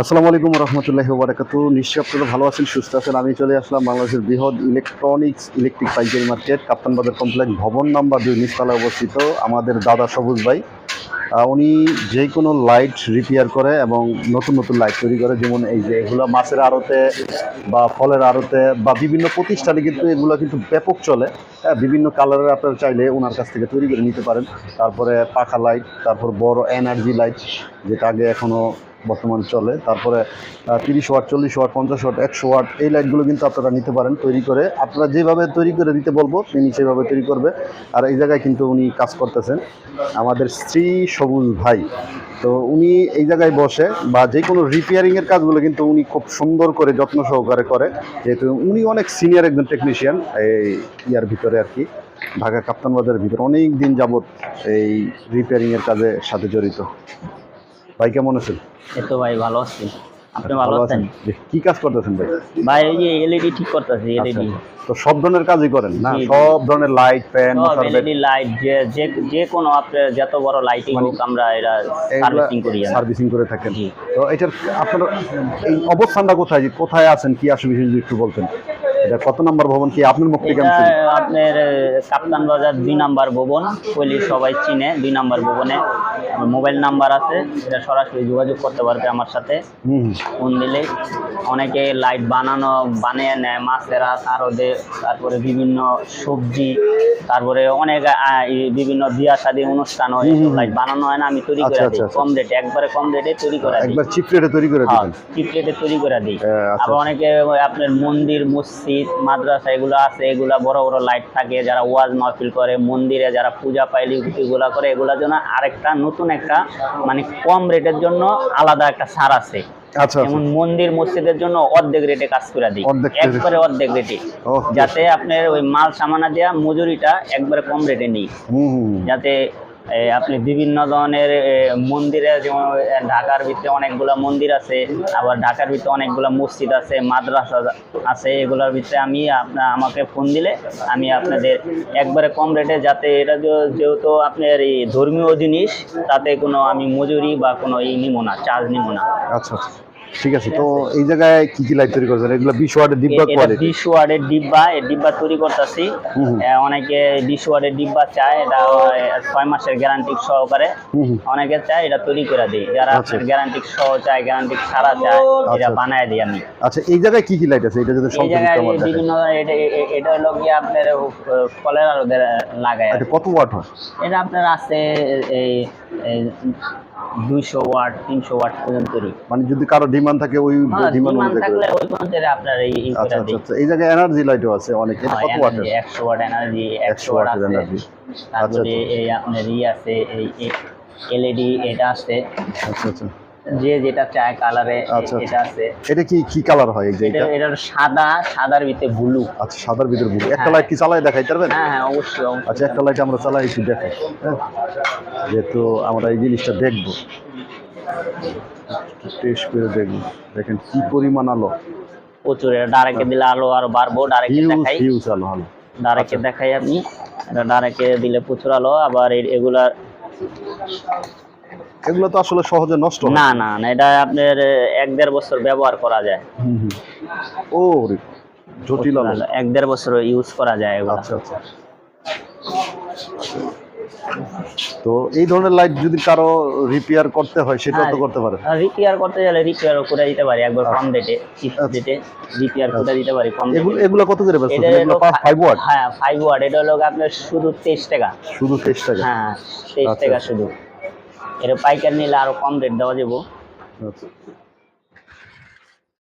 আসসালামু আলাইকুম রহমতুল্লাহি ওবরাকাত। নিশ্চয়ই আপনারা ভালো আছেন, সুস্থ আছেন। আমি চলে আসলাম বাংলাদেশের বৃহৎ ইলেকট্রনিক্স ইলেকট্রিক পাইকারি মার্কেট কাপ্তান বাজার কমপ্লেক্স ভবন নাম্বার দুই নিচতলায় অবস্থিত আমাদের দাদা সবুজ ভাই। উনি যে কোনো লাইট রিপেয়ার করে এবং নতুন নতুন লাইট তৈরি করে, যেমন এই যে এগুলো মাছের আড়তে বা ফলের আড়তে বা বিভিন্ন প্রতিষ্ঠানে কিন্তু এগুলো কিন্তু ব্যাপক চলে। হ্যাঁ বিভিন্ন কালারের আপনারা চাইলে ওনার কাছ থেকে তৈরি করে নিতে পারেন। তারপরে পাখা লাইট তারপর বড় এনার্জি লাইট যেটা আগে এখনও বর্তমান চলে। তারপরে তিরিশ ওয়াট, চল্লিশ ওয়াট, পঞ্চাশ ওয়াট, একশো ওয়াট, এই লাইটগুলো কিন্তু আপনারা নিতে পারেন তৈরি করে। আপনারা যেভাবে তৈরি করে দিতে বলব, তিনি সেভাবে তৈরি করবে। আর এই জায়গায় কিন্তু উনি কাজ করতেছেন। আমাদের স্ত্রী সবুজ ভাই, তো উনি এই জায়গায় বসে বা যে কোনো রিপেয়ারিংয়ের কাজগুলো কিন্তু উনি খুব সুন্দর করে যত্ন সহকারে করে। যেহেতু উনি অনেক সিনিয়র একজন টেকনিশিয়ান এই ইয়ার ভিতরে আর কি ঢাকা কাপ্তান বাজারের ভিতরে অনেক দিন যাবৎ এই রিপেয়ারিংয়ের কাজে সাথে জড়িত। ভাই কেমন আছেন? এই তো ভাই ভালো আছি। আপনি ভালো আছেন? কি কাজ করতেছেন ভাই? ভাই এই যে এলইডি ঠিক করতেছি এলইডি আচ্ছা, তো সব ধরনের কাজই করেন না। সব ধরনের লাইট ফ্যান এলইডি লাইট যে যে যে কোনো আপনার যত বড় লাইটিং হোক আমরা এরা সার্ভিসিং করি। সার্ভিসিং করে থাকেন। তো এটার আপনার এই অবস্থানটা কোথায়? কোথায় আছেন? কি আসলে যদি একটু বলতেন। এটা কত নম্বর ভবন কি? আপনার থেকে এটা আপনার কাপ্তান বাজার দুই নাম্বার ভবন কইলি সবাই চিনে দুই নাম্বার ভবনে। আমার মোবাইল নাম্বার আছে এটা সরাসরি যোগাযোগ করতে পারবে আমার সাথে। ফোন দিলে। অনেকে লাইট বানানো বানিয়ে নেয় মাছের আরদে তারপরে বিভিন্ন সবজি তারপরে অনেক বিভিন্ন বিয়া শাদী অনুষ্ঠান হয়। লাইট বানানো হয় না আমি তৈরি করে আচ্ছা, দিই। আচ্ছা, আচ্ছা। কম রেটে একবারে কম রেটে তৈরি করে দিই। একবার চিপ রেটে তৈরি করে দিবেন। চিপ রেটে তৈরি করে দিই। হ্যাঁ, আচ্ছা, আবার আচ্ছা। অনেকে আপনার মন্দির মসজিদ মাদ্রাসা এগুলো আছে এগুলা বড় বড় লাইট থাকে যারা ওয়াজ মাহফিল করে মন্দিরে যারা পূজা পাইলি এগুলা করে এগুলোর জন্য আরেকটা নতুন একটা মানে কম রেটের জন্য আলাদা একটা সার আছে। আচ্ছা আচ্ছা। যেমন মন্দির মসজিদের জন্য অর্ধেক রেটে কাজ করে দিই? একবারে অর্ধেক রেটে যাতে আপনার ওই মাল সামানা দেওয়া মজুরিটা একবারে কম রেটে নিই। যাতে আপনি বিভিন্ন ধরনের মন্দিরে যেমন ঢাকার ভিতরে অনেকগুলা মন্দির আছে, আবার ঢাকার ভিতরে অনেকগুলা মসজিদ আছে, মাদ্রাসা আছে, এগুলোর ভিতরে আমি আপনার আমাকে ফোন দিলে আমি আপনাদের একবারে কম রেটে যাতে এটা যেহেতু আপনার এই ধর্মীয় জিনিস, তাতে কোনো আমি মজুরি বা কোনো ই নিব না চার্জ নিব না। আচ্ছা আচ্ছা। ঠিক আছে তো এই জায়গায় কি কি লাইট তৈরি করছেন? এগুলো বিশ ওয়াটের ডিব্বা এটা কোয়ালিটি বিশ ওয়ার্ডের ডিব্বা এই ডিব্বা তৈরি করতেছি। অনেকে বিশ ওয়ার্ডের ডিব্বা চায় এটা এ, ছয় মাসের গ্যারান্টি সহকারে। অনেকে চায় এটা তৈরি করে দিই। যারা আচ্ছা। গ্যারান্টি সহ চায় গ্যারান্টি ছাড়া চায় এটা আচ্ছা। বানায় দিই আমি। আচ্ছা এই জায়গায় কি কি লাইট আছে? এটা যদি এই জায়গায় আমার বিভিন্ন এটা এটা হলো কি আপনার ফলের আরও লাগায় এটা কত ওয়াট হয়? এটা আপনার আছে এই দুইশো ওয়াট তিনশো ওয়াট পর্যন্তই মানে যদি কারও ডিমান্ড থাকে ওই হ্যাঁ ডিমান্ড থাকলে। ওই পর্যন্ত আপনার এই আচ্ছা আচ্ছা আচ্ছা। এই জায়গায় এনার্জি লাইটও আছে অনেক। কত এনার্জি একশো ওয়াট এনার্জি 100 একশো ওয়াট energy। তারপরে আচ্ছা, এই আপনার ই আছে এই এলইডি এটা আছে। আচ্ছা আচ্ছা। যে যেটা চায় কালারে আচ্ছা, এটা আছে। এটা কি কি কালার হয় এই যে এটা এটা সাদা সাদার ভিতরে ব্লু আচ্ছা সাদার ভিতর বুঝি একটা হ্যাঁ। লাইট কি চালাই দেখাই পারবেন? হ্যাঁ হ্যাঁ অবশ্যই অবশ্যই। আচ্ছা একটা লাইট আমরা চালাই একটু দেখাই হ্যাঁ। যেহেতু আমরা এই জিনিসটা দেখব। টেস্ট করে দেখব। দেখেন কি পরিমাণ আলো। প্রচুর এটা ডাইরেক্টে দিলে আলো আরও বাড়বো ডাইরেক্টে দেখাই। হিউজ আলো আলো। ডাইরেক্টে দেখাই আপনি এটা ডাইরেক্টে দিলে প্রচুর আলো আবার এগুলা এগুলো তো আসলে সহজে নষ্ট না না না এটা আপনার এক দেড় বছর ব্যবহার করা যায়। ও জটিল আলো। এক দেড় বছর ইউজ করা যায় এগুলো। আচ্ছা আচ্ছা। তো এই ধরনের লাইট যদি কারও রিপেয়ার করতে হয় সেটাও তো করতে পারে। রিপেয়ার করতে গেলে রিপেয়ার করে দিতে পারি একবার কম রেটে চিপ আচ্ছা। রেটে রিপেয়ার করে দিতে পারি কম এগুলো এগুলো কত করে বেচছেন এগুলো হলো ফাইভ ওয়াট হ্যাঁ ফাইভ ওয়াট এটা হলো আপনার শুধু তেইশ টাকা। শুধু তেইশ টাকা? হ্যাঁ তেইশ আচ্ছা। টাকা শুধু। এটা পাইকার নিলে আরও কম রেট দেওয়া যাব। আচ্ছা।